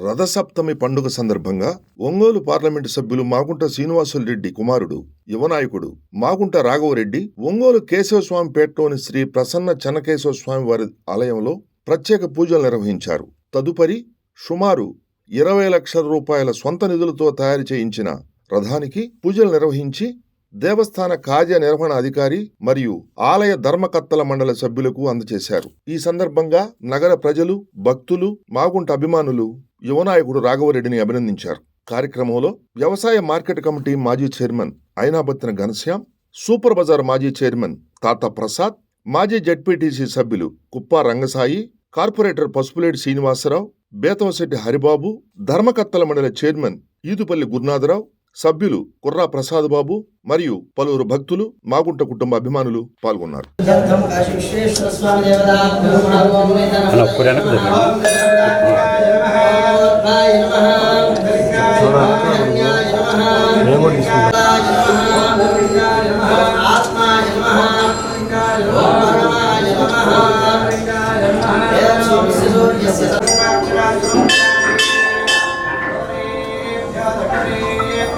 రథసప్తమి పండుగ సందర్భంగా ఒంగోలు పార్లమెంటు సభ్యులు మాగుంట శ్రీనివాసులరెడ్డి కుమారుడు యువనాయకుడు మాగుంట రాఘవరెడ్డి ఒంగోలు కేశవస్వామిపేటలోని శ్రీ ప్రసన్న చెన్నకేశవ స్వామి వారి ఆలయంలో ప్రత్యేక పూజలు నిర్వహించారు. తదుపరి సుమారు ఇరవై లక్షల రూపాయల సొంత నిధులతో తయారు చేయించిన రథానికి పూజలు నిర్వహించి దేవస్థాన కార్య నిర్వహణ అధికారి మరియు ఆలయ ధర్మకర్తల మండలి సభ్యులకు అందజేశారు. ఈ సందర్భంగా నగర ప్రజలు భక్తులు మాగుంట అభిమానులు యువనాయకుడు రాఘవరెడ్డిని అభినందించారు. కార్యక్రమంలో వ్యవసాయ మార్కెట్ కమిటీ మాజీ chairman Ayinabattina Ghanshyam super bazaar మాజీ చైర్మన్ తాత ప్రసాద్ మాజీ జడ్పీటీసీ సభ్యులు కుప్పా రంగసాయి కార్పొరేటర్ పసుపులేటి శ్రీనివాసరావు బేతవశెట్టి హరిబాబు ధర్మకత్తల మండలి చైర్మన్ ఈదుపల్లి గురునాథరావు సభ్యులు కుర్రా ప్రసాద్ బాబు మరియు పలువురు భక్తులు మాగుంట కుటుంబ అభిమానులు పాల్గొన్నారు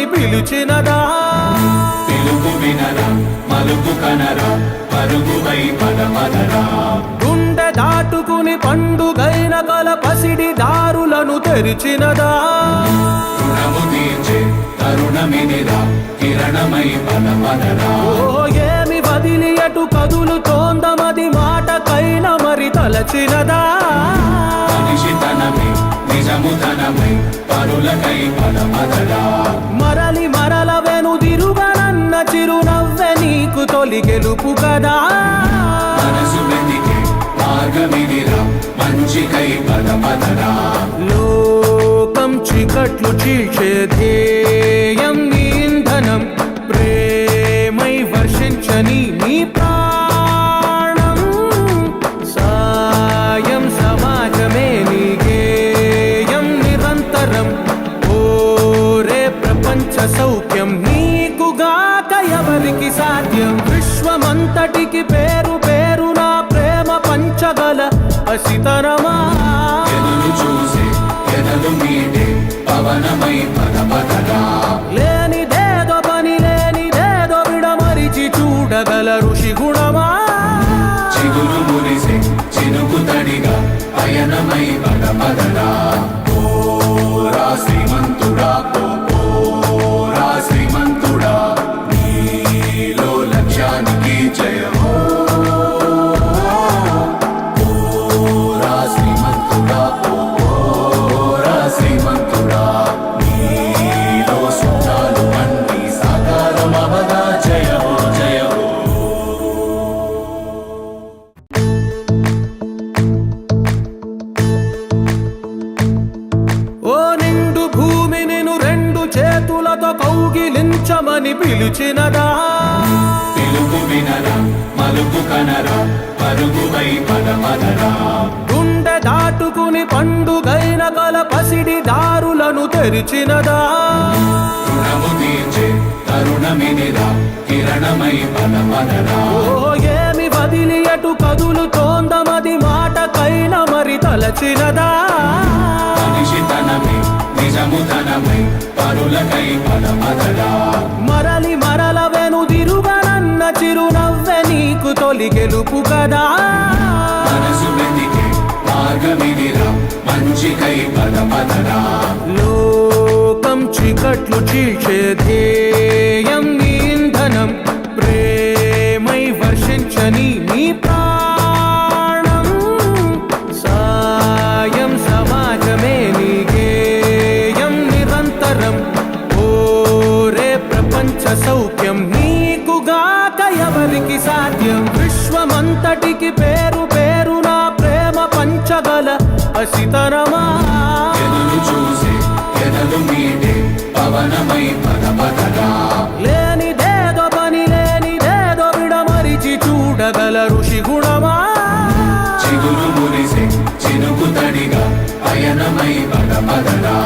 కౌగిలించమని పిలిచినదా? పిలుపు వినరా మలుపు కనరా పరుగువై పద పదరా గుండె దాటుకుని పండుగైన కల పసిడి దారులను తెరిచినదా? రుణము తీర్చే తరుణమినిరా కిరణమై పద పదరా ఓ ఏమి వదిలి అటు కదులుతోందమది మాటకైన మరి తలచినదా? మనిషి తనమై నిజము తనమై పరులకై పద పదరా మరలి మరల వెనుదిరుగనన్న చిరునవ్వె నీకు తొలి గెలుపు కదా. మనసు వెతికే మార్గమినిరా మంచికై పద పదరా లోకం చీకట్లు చీల్చే ప్రపంచ సౌఖ్యం. నీకుగాక ఎవరికి సాధ్యం? విశ్వమంతటికి పేరు పేరు నా ప్రేమ పంచగల అసితరమా? చూసే ఎదలు మీటే పవనమై పద పదరా లేనిదేదో పని లేనిదేదో విడమరిచి చూడగల ఋషి గుణమా? చిగురు మురిసే చినుకు తడిగా పయనమై పద కౌగిలించమని పిలిచినదా? పిలుపు వినరా మలుపు కనరా పరుగువై పద పదరా. గుండె దాటుకుని పండుగైన కల పసిడి దారులను తెరిచినదా? రుణము తీర్చే తరుణమినిరా కిరణమై పద పదరా. ఓ ఏమి వదిలి అటు కదులుతోందమది మాటకైన మరి తలచినదా? మనిషి తనమై నిజము తనమై పరులకై పదరా. మరలి మరల వెనుదిరుగనన్న చిరునవ్వె నీకు తొలి గెలుపు కదా. మనసు వెతికే మంచికై పదరా. లోకం చీకట్లు చీల్చే ధ్యేయం నీ ఇంధనం ప్రేమై వర్షించని నీ ప్రాణం సౌఖ్యం నీకుగాక ఎవరికి సాధ్యం? విశ్వమంతటికి పేరు పేరు నా ప్రేమ పంచగల అసితరమా? చూసి ఎదలు మీడే పవనమై పరపదరా లేనిదేదో పని లేనిదేదో విడమరిచి చూడగల ఋషి గుణమా? చిగురు మురిసి చినుకు తడిగా పయనమై పడపదరా